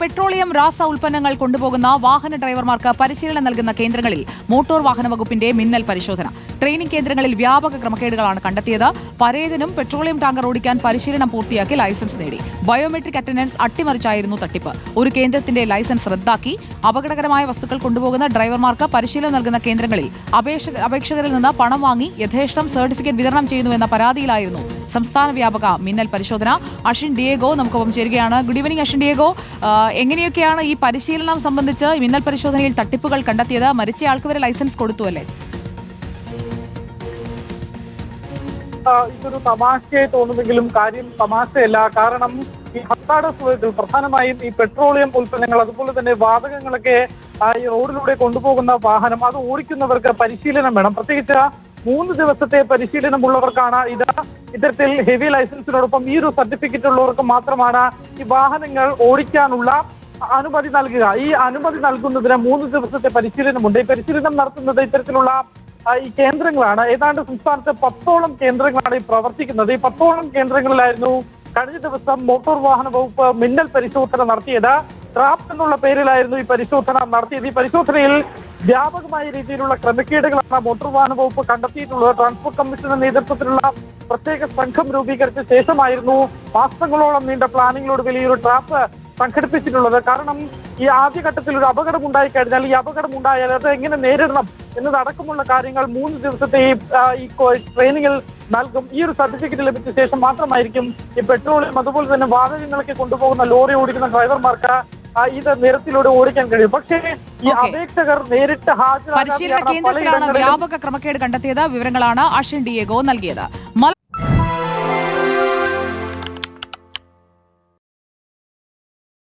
Petroleum രാസ ഉൽപ്പന്നങ്ങൾ കൊണ്ടുപോകുന്ന വാഹന ഡ്രൈവർമാർക്ക് പരിശീലനം നൽകുന്ന കേന്ദ്രങ്ങളിൽ മോട്ടോർ വാഹന വകുപ്പിന്റെ മിന്നൽ പരിശോധന. ട്രെയിനിംഗ് കേന്ദ്രങ്ങളിൽ വ്യാപക ക്രമക്കേടുകളാണ് കണ്ടെത്തിയത്. പരേതനും പെട്രോളിയം ടാങ്കർ ഓടിക്കാൻ പരിശീലനം പൂർത്തിയാക്കി ലൈസൻസ് നേടി. ബയോമെട്രിക് അറ്റൻഡൻസ് അട്ടിമറിച്ചായിരുന്നു തട്ടിപ്പ്. ഒരു കേന്ദ്രത്തിന്റെ ലൈസൻസ് റദ്ദാക്കി. അപകടകരമായ വസ്തുക്കൾ കൊണ്ടുപോകുന്ന ഡ്രൈവർമാർക്ക് പരിശീലനം നൽകുന്ന കേന്ദ്രങ്ങളിൽ അപേക്ഷകരിൽ നിന്ന് പണം വാങ്ങി യഥേഷ്ടം സർട്ടിഫിക്കറ്റ് വിതരണം ചെയ്യുന്നുവെന്ന പരാതിയിലായിരുന്നു സംസ്ഥാന വ്യാപക മിന്നൽ പരിശോധന. അഷിൻ ഡിയേഗോ നമുക്കൊപ്പം ചേരുകയാണ്. Good evening Ashin Diego. എങ്ങനെയൊക്കെയാണ് ഈ പരിശീലനം സംബന്ധിച്ച് മിന്നൽ പരിശോധനയിൽ തട്ടിപ്പുകൾ കണ്ടെത്തിയത്? മരിച്ചയാൾക്ക് വരെ ലൈസൻസ് കൊടുത്തു അല്ലേ? ഇതൊരു തമാശയായി തോന്നുമെങ്കിലും കാര്യം തമാശയല്ല. കാരണം ഈ ഹർത്താട സുഖത്തിൽ പ്രധാനമായും ഈ പെട്രോളിയം ഉൽപ്പന്നങ്ങൾ അതുപോലെ തന്നെ വാതകങ്ങളൊക്കെ ഈ റോഡിലൂടെ കൊണ്ടുപോകുന്ന വാഹനം അത് ഓടിക്കുന്നവർക്ക് പരിശീലനം വേണം. പ്രത്യേകിച്ച് മൂന്ന് ദിവസത്തെ പരിശീലനമുള്ളവർക്കാണ് ഇത്. ഇത്തരത്തിൽ ഹെവി ലൈസൻസിനോടൊപ്പം ഈ ഒരു സർട്ടിഫിക്കറ്റ് ഉള്ളവർക്ക് മാത്രമാണ് ഈ വാഹനങ്ങൾ ഓടിക്കാനുള്ള അനുമതി നൽകുക. ഈ അനുമതി നൽകുന്നതിന് മൂന്ന് ദിവസത്തെ പരിശീലനമുണ്ട്. ഈ പരിശീലനം നടത്തുന്നത് ഇത്തരത്തിലുള്ള ഈ കേന്ദ്രങ്ങളാണ്. ഏതാണ്ട് സംസ്ഥാനത്ത് പത്തോളം കേന്ദ്രങ്ങളാണ് ഈ പ്രവർത്തിക്കുന്നത്. ഈ പത്തോളം കേന്ദ്രങ്ങളിലായിരുന്നു കഴിഞ്ഞ ദിവസം മോട്ടോർ വാഹന വകുപ്പ് മിന്നൽ പരിശോധന നടത്തിയത്. ട്രാപ്പ് എന്നുള്ള പേരിലായിരുന്നു ഈ പരിശോധന നടത്തിയത്. ഈ പരിശോധനയിൽ വ്യാപകമായ രീതിയിലുള്ള ക്രമക്കേടുകളാണ് മോട്ടോർ വാഹന വകുപ്പ് കണ്ടെത്തിയിട്ടുള്ളത്. ട്രാൻസ്പോർട്ട് കമ്മീഷന്റെ നേതൃത്വത്തിലുള്ള പ്രത്യേക സംഘം രൂപീകരിച്ച ശേഷമായിരുന്നു മാസങ്ങളോളം നീണ്ട പ്ലാനിങ്ങിലൂടെ വലിയൊരു ട്രാപ്പ് സംഘടിപ്പിച്ചിട്ടുള്ളത്. കാരണം ഈ ആദ്യഘട്ടത്തിൽ ഒരു അപകടം ഉണ്ടായി കഴിഞ്ഞാൽ ഈ അപകടം ഉണ്ടായാൽ അത് എങ്ങനെ നേരിടണം? എന്നതടക്കമുള്ള കാര്യങ്ങൾ മൂന്ന് ദിവസത്തെ ഈ ട്രെയിനിങ്ങിൽ നൽകും. ഈ ഒരു സർട്ടിഫിക്കറ്റ് ലഭിച്ച ശേഷം മാത്രമായിരിക്കും ഈ പെട്രോളിയം അതുപോലെ തന്നെ വാതകങ്ങളൊക്കെ കൊണ്ടുപോകുന്ന ലോറി ഓടിക്കുന്ന ഡ്രൈവർമാർക്ക് ഇത് നിരത്തിലൂടെ ഓടിക്കാൻ കഴിയും. പക്ഷേ ഈ. അപേക്ഷകർ നേരിട്ട് പലയിടങ്ങളിലും വ്യാപക ക്രമക്കേട് കണ്ടെത്തിയത്. വിവരങ്ങളാണ് അഷിൻ ഡിയേഗോ നൽകിയത്.